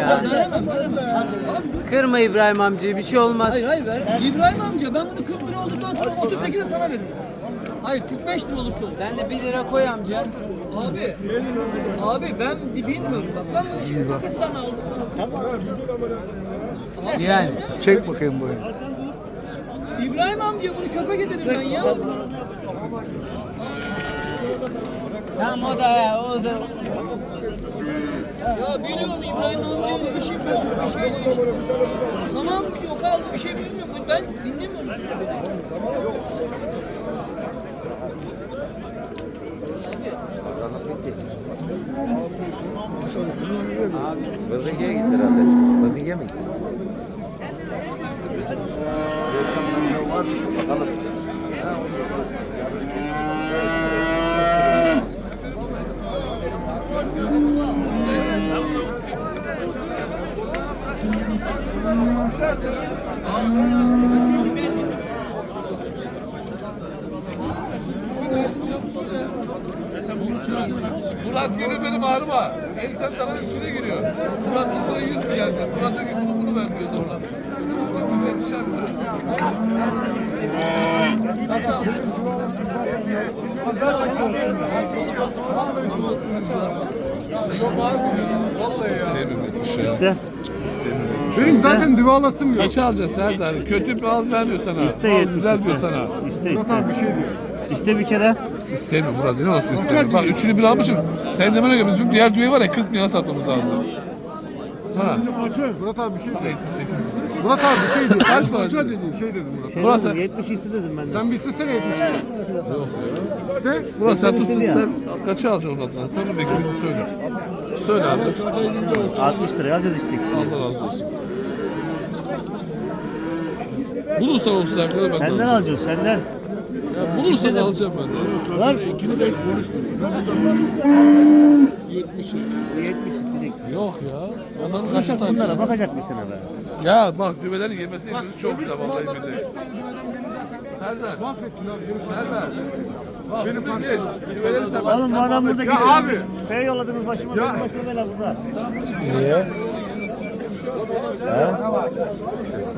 Ya veremem veremem. Abi dur. Kırma İbrahim amcayı bir şey olmaz. Hayır hayır ver. İbrahim amca ben bunu 40 lira olduktan sonra 38'e sana veririm. Hayır 45 lira olursa olur. Sen de 1 lira koy amca. Abi. Abi ben bi- bilmiyorum bak. Ben bunu şimdi takasından aldım. Yani. Çek bakayım boyunu. İbrahim amca bunu köpek ederim ben ya. Tamam o da ya o da. Ya biliyorum İbrahim amcayla işim yok. Bir şeyle yok. Tamam yok aldı bir şey bilmiyorum. Ben dinlemiyorum. Bırdınga'ya gitti herhalde. Mı gitti? Bakalım. Murat geliyor benim ağrıma. Elten tarafın içine giriyor. Murat bu sıra 100 milyardı. Murat diyor ki bunu bunu ver diyor sonra. Bak 150 şarkı. Kaç aldın? Kaç aldın? Sevmiyorum şey. İşte. Benim zaten duvalasım yok. Kaç alacaksın Serdar? Kötü bir al vermiyor sana. İşte Al, güzel diyor sana. İşte işte. bir şey diyor. İşte bir kere. Murat ne olsun istemiyorum. Bak üçünü bir almışım. Sen demene göre bizim diğer düğe var ya 40 milyona satmamız lazım. Ha. Murat abi bir şey Sana 78 milyon. Murat abi bir şey dedi. Kaç para Kaça dedin? dedi? Şey dedi Murat. Şey Burası- dedim, 70 istedim ben de. Sen bir istesene 70 lira. Yok ya. İste. Murat sen tutsun sen kaça alacaksın ondan? Sen bunu bekliyorsun söyle. Söyle abi. 60 liraya alacağız işte ikisini. Allah razı olsun. Bulursan 30 hakları ben de Senden alacağız senden. Ya bulursan alacağım ben de. Var. 70 isteyeceksin. Yok ya. O zaman kaça Bunlara bakacak mısın be? Ya bak düğmelerin yemesi işiniz çok güzel vallahi billahi. Serdar. Serdar. Bak benim geç. Düğmeleri sen Oğlum bu adam burada Ya geçiyor. abi. P yolladınız başıma. benim Başıma bela burada.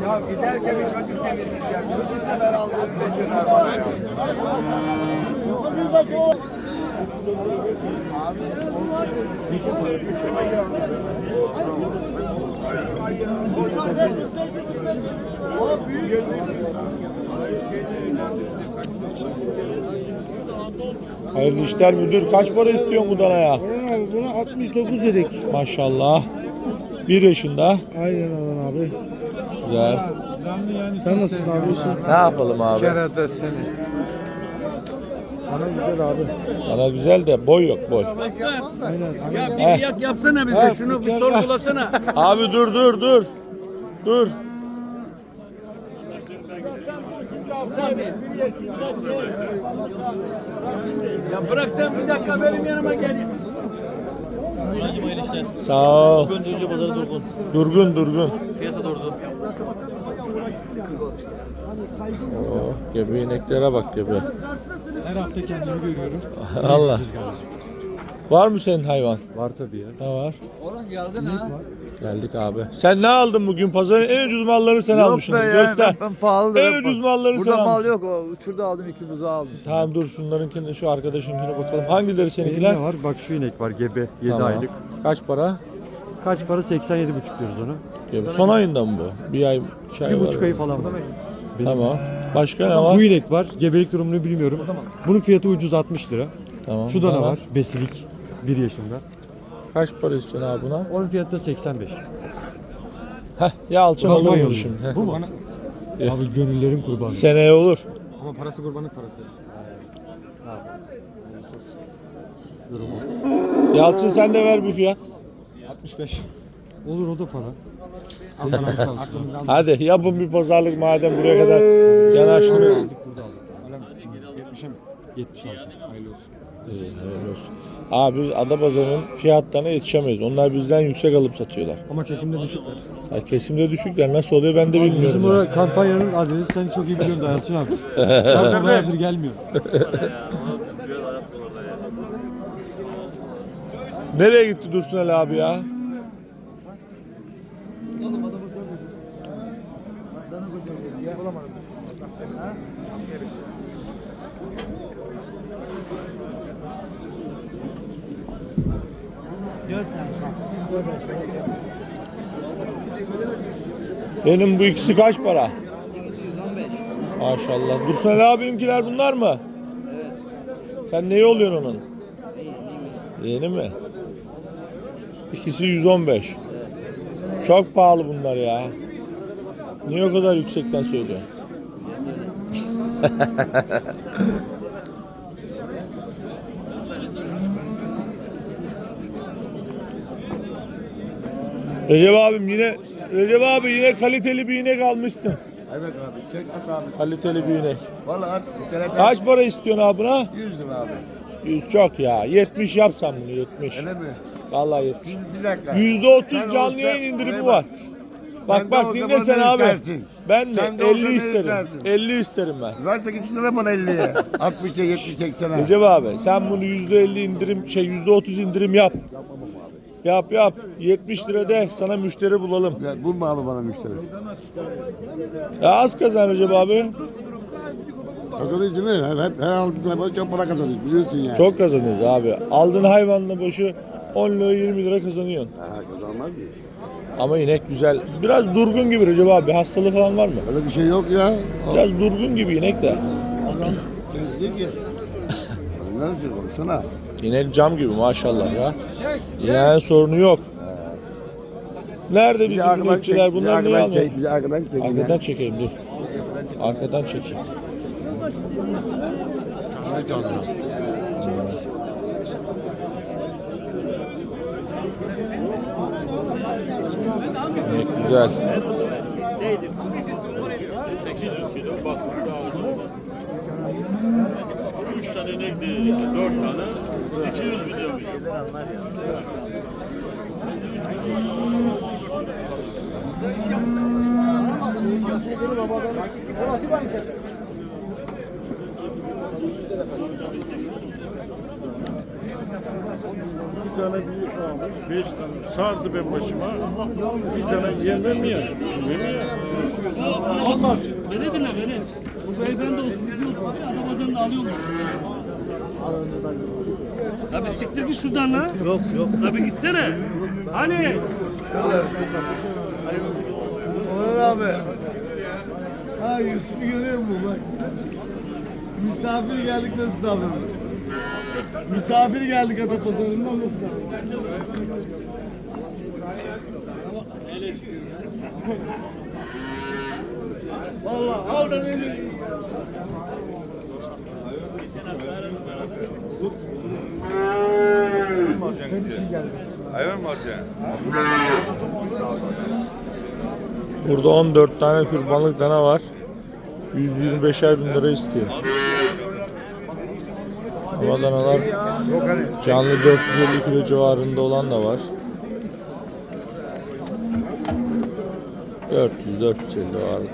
Ya giderken bir çocuk sevindireceğim. Çocuk sever aldığımız beşerler var ya. Hayırlı işler müdür. Kaç para istiyorsun bu danaya? Abi buna 69 dedik. Maşallah. Bir yaşında. Aynen Alan abi. Güzel. Sen nasılsın abi? Ne yapalım abi? Kerede seni. Bana güzel abi. Bana güzel de boy yok boy. Aynen. Heh. yak yapsana bize şunu bir sorgulasana. Abi dur dur dur. Dur. Ya bırak sen bir dakika benim yanıma gel. Sağ ol. Durgun durgun. Oh, gebe ineklere bak gebe. Her hafta kendimi görüyorum. Allah. Var mı senin hayvan? Var tabii ya. Ne var? Oğlum geldin ha. Geldik abi. Sen ne aldın bugün? Pazarın en ucuz mallarını sen almışsın. Göster. Ben, ben pahalı En ucuz malları sen Burada mal almışsın. yok. O uçurda aldım iki buzağı aldım. Tamam dur şunlarınkini şu arkadaşınkine bakalım. Hangileri seninkiler? Ne var? Bak şu inek var gebe 7 Tamam. aylık. Kaç para? Kaç para? 87,5 diyoruz onu. Gebe. Son ayından mı bu? Bir ay, iki ay Bir buçuk ayı falan var. Tamam. Başka ne var? Bu inek var. Gebelik durumunu bilmiyorum. Bunun fiyatı ucuz 60 lira. Tamam. Şu dana var. Besilik. 1 yaşında. Kaç para istiyorsun abi buna? Onun fiyatı da 85. Heh, ya alçam Bak, olur mu Manyalı. şimdi? Heh. Bu mu? Abi gönüllerin kurbanı. Seneye olur. Ama parası kurbanlık parası. Yalçın sen de ver bir fiyat. 65. Olur o da para. Hadi yapın bir pazarlık madem buraya kadar yanaştınız. 70'e mi? 76. Hayırlı olsun. İyi, hayırlı olsun. Abi biz Adapazarı'nın fiyatlarına yetişemeyiz. Onlar bizden yüksek alıp satıyorlar. Ama kesimde düşükler. Ha, kesimde düşükler. Nasıl oluyor ben de bilmiyorum. Bizim ya. orada kampanyanın adresi sen çok iyi biliyorsun Yalçın abi. Ben bayağıdır gelmiyor. Nereye gitti Dursun Ali abi ya? Benim bu ikisi kaç para? Maşallah. Dursun Ali abimkiler bunlar mı? Evet. Sen neyi oluyorsun onun? Yeni mi? İkisi 115. Çok pahalı bunlar ya. Niye o kadar yüksekten söylüyor? Recep abim yine Recep abi yine kaliteli bir inek almışsın. Evet abi. Çek at abi. Kaliteli bir inek. Vallahi at. Telefon. Kaç para istiyorsun abi buna? 100 lira abi. 100 çok ya. 70 yapsam bunu 70. Öyle mi? Vallahi 70. Şimdi bir dakika. %30 Sen canlı yayın indirimi Buraya var. Bak Sen bak dinle sen abi. istersin? Ben Sen de o 50 zaman ne isterim. istersin? 50 isterim ben. Ver 8 lira bana 50'ye. 60'a 70 80'e. Recep abi sen bunu %50 indirim şey %30 indirim yap. Yap yap. 70 lira de sana müşteri bulalım. Ya, bulma abi bana müşteri. Ya az kazan Recep abi. Kazanıyoruz değil mi? Hep, hep her aldığında böyle çok para kazanıyoruz biliyorsun yani. Çok kazanıyoruz abi. Aldığın hayvanla başı 10 lira 20 lira kazanıyorsun. Ha? Ama inek güzel. Biraz durgun gibi Recep abi. Hastalığı falan var mı? Öyle bir şey yok ya. Biraz durgun gibi inek de. Adam temizlik ya. Neresi baksana. İnek cam gibi maşallah ya. İneğin sorunu yok. Nerede bizim arkadan inekçiler? çek. Bir de Bunlar niye arkadan almıyor? çek. Bir arkadan çek. Arkadan çekeyim dur. Arkadan çekeyim. İnek güzel. Bir tane büyük almış, beş tane sardı ben başıma. Bir tane yemem ya. Yemem ya. Olmaz. Beni dinle beni. Bu beyefendi olsun. Gidiyor. Bazen de alıyormuş. Abi siktir git şuradan lan. Yok yok. Abi gitsene. Hani? Orhan abi. Ha Yusuf'u görüyor musun bak. Misafir geldik nasıl davranıyor? Misafir geldik Adapazarı'nda nasıl davranıyor? Vallahi al da beni. Burada 14 tane kurbanlık dana var. 125'er bin lira istiyor. Ama danalar canlı 450 kilo civarında olan da var. 400 450 vardı.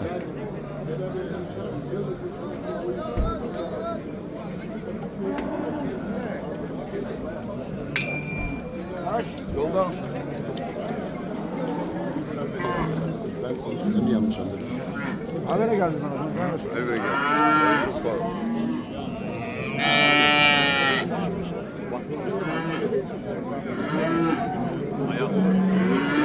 Ben seni yanlış anladım. Habere geldi bana. Eve gel.